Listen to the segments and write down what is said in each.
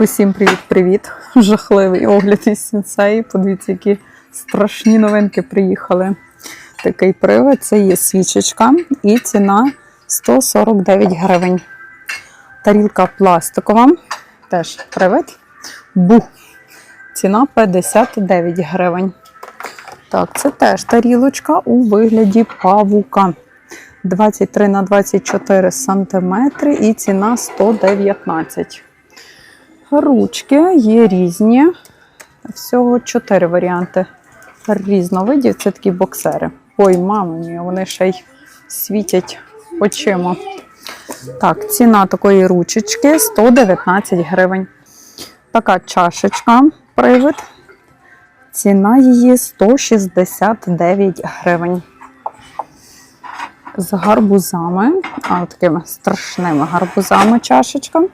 Усім привіт-привіт! Жахливий огляд із сенсеї. Подивіться, які страшні новинки приїхали. Такий привид це є свічечка і ціна 149 гривень. Тарілка пластикова, теж привид. Бу. Ціна 59 гривень. Так, це теж тарілочка у вигляді павука. 23 на 24 сантиметри і ціна 119. Ручки є різні. Всього 4 варіанти різновидів. Це такі боксери. Ой, мама мія, вони ще й світять очима. Так, ціна такої ручечки 119 гривень. Така чашечка привид. Ціна її 169 гривень. З гарбузами, а такими страшними гарбузами чашечка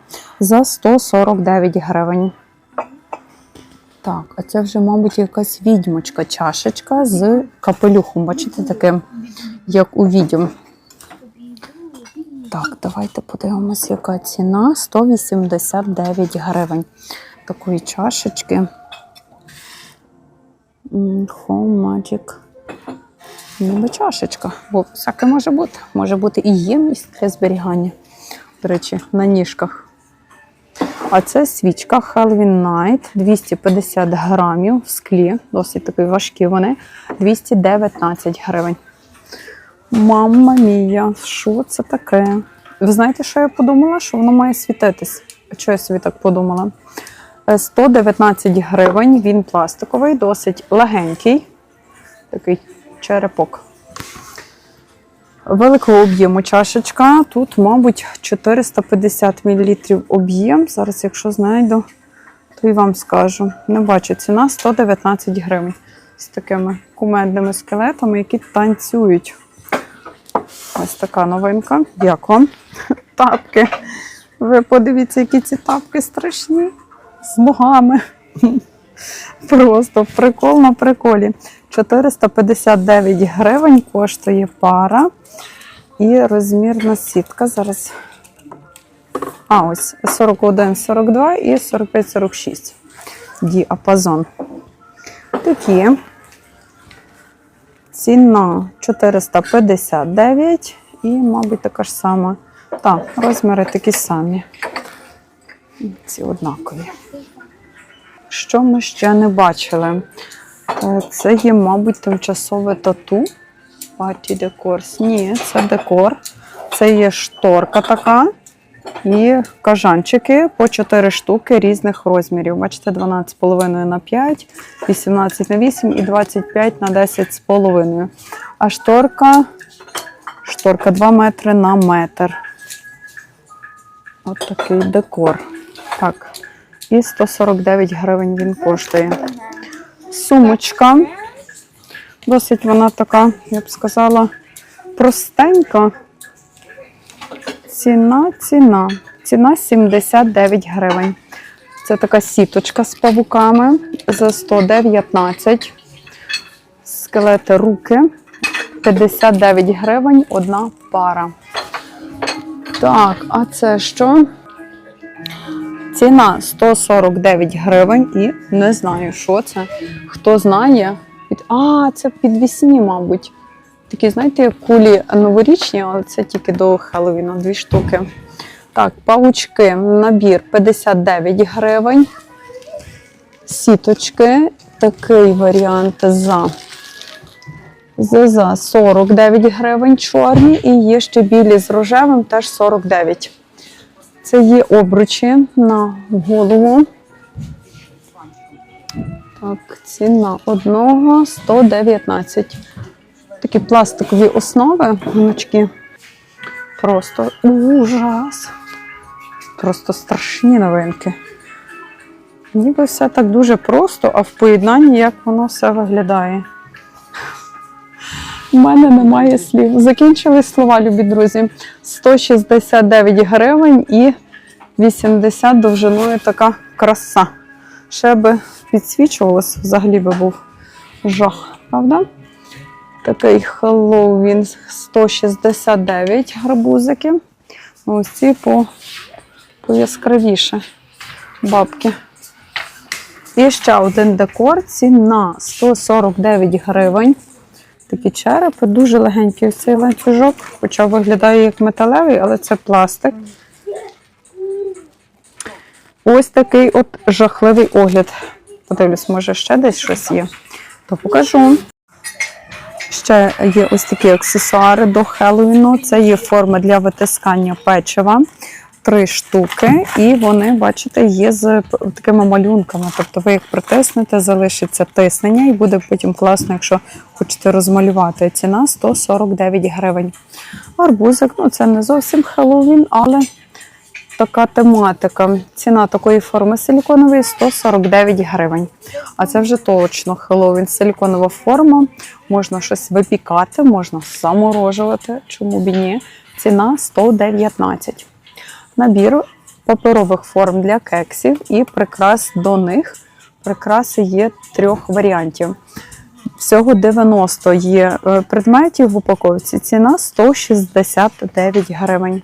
за 149 гривень. Так, а це вже, мабуть, якась відьмочка чашечка з капелюхом. Бачите, таким, як у відьом. Так, давайте подивимося, яка ціна. 189 гривень. Такої чашечки. Home Magic. Ніби чашечка, бо всяке може бути. Може бути і ємність для зберігання. До речі, на ніжках. А це свічка Halloween Night 250 грамів в склі. Досить такі важкі вони. 219 гривень. Мамма мія, що це таке? Ви знаєте, що я подумала? Що воно має світитись. Чого я собі так подумала? Е, 119 гривень, він пластиковий, досить легенький. Такий черепок. Великого об'єму чашечка. Тут, мабуть, 450 мл об'єм. Зараз, якщо знайду, то і вам скажу. Не бачу, ціна 119 гривень. З такими кумедними скелетами, які танцюють. Ось така новинка. Дякую. Тапки. Ви подивіться, які ці тапки страшні. З ногами. Просто прикол на приколі. 459 гривень коштує пара. І розмірна сітка. Зараз. А, ось 41, 42 і 45, 46. Діапазон. Такі. Ціна 459 і, мабуть, така ж сама. Так, розміри такі самі. Ці однакові. Що ми ще не бачили? Е, Це є, мабуть, тимчасове тату. Party Decors. Ні, це декор. Це є шторка така. І кажанчики по 4 штуки різних розмірів. Бачите, 12,5 на 5, 18 на 8 і 25 на 10,5. А шторка, шторка 2 метри на метр. От такий декор. Так. І 149 гривень він коштує. Сумочка. Досить вона така, я б сказала, простенька. Ціна, ціна. Ціна 79 гривень. Це така сіточка з павуками за 119. Скелети руки. 59 гривень одна пара. Так, а це що? Ціна 149 гривень і не знаю, що це. Хто знає, під... а, це підвісні, мабуть. Такі, знаєте, кулі новорічні, але це тільки до Хеллоуіна, дві штуки. Так, павучки, набір 59 гривень. Сіточки, такий варіант за. За, за 49 гривень чорні, і є ще білі з рожевим, теж 49. Це є обручі на голову. Так, ціна одного 119. Такі пластикові основи, гнучки. Просто ужас. Просто страшні новинки. Ніби все так дуже просто, а в поєднанні як воно все виглядає. У мене немає слів. Закінчились слова, любі друзі. 169 гривень і 80 довжиною така краса. Ще би підсвічувалось, взагалі би був жах, правда? Такий Хеллоуін 169 гарбузики. Ось ці по, по яскравіше. бабки. І ще один декор, ціна 149 гривень. Такі черепи, дуже легенький цей ланцюжок, хоча виглядає як металевий, але це пластик. Ось такий от жахливий огляд. Подивлюсь, може ще десь щось є. То покажу. Ще є ось такі аксесуари до Хеллоуіну. Це є форма для витискання печива. Три штуки, і вони, бачите, є з такими малюнками. Тобто ви їх притиснете, залишиться тиснення, і буде потім класно, якщо хочете розмалювати. Ціна 149 гривень. Арбузик, ну це не зовсім Хеллоуін, але така тематика. Ціна такої форми силіконової 149 гривень. А це вже точно Хеллоуін. Силіконова форма. Можна щось випікати, можна заморожувати. Чому б і ні? Ціна 119. Набір паперових форм для кексів і прикрас до них. Прикраси є трьох варіантів. Всього 90 є е, предметів в упаковці. Ціна 169 гривень.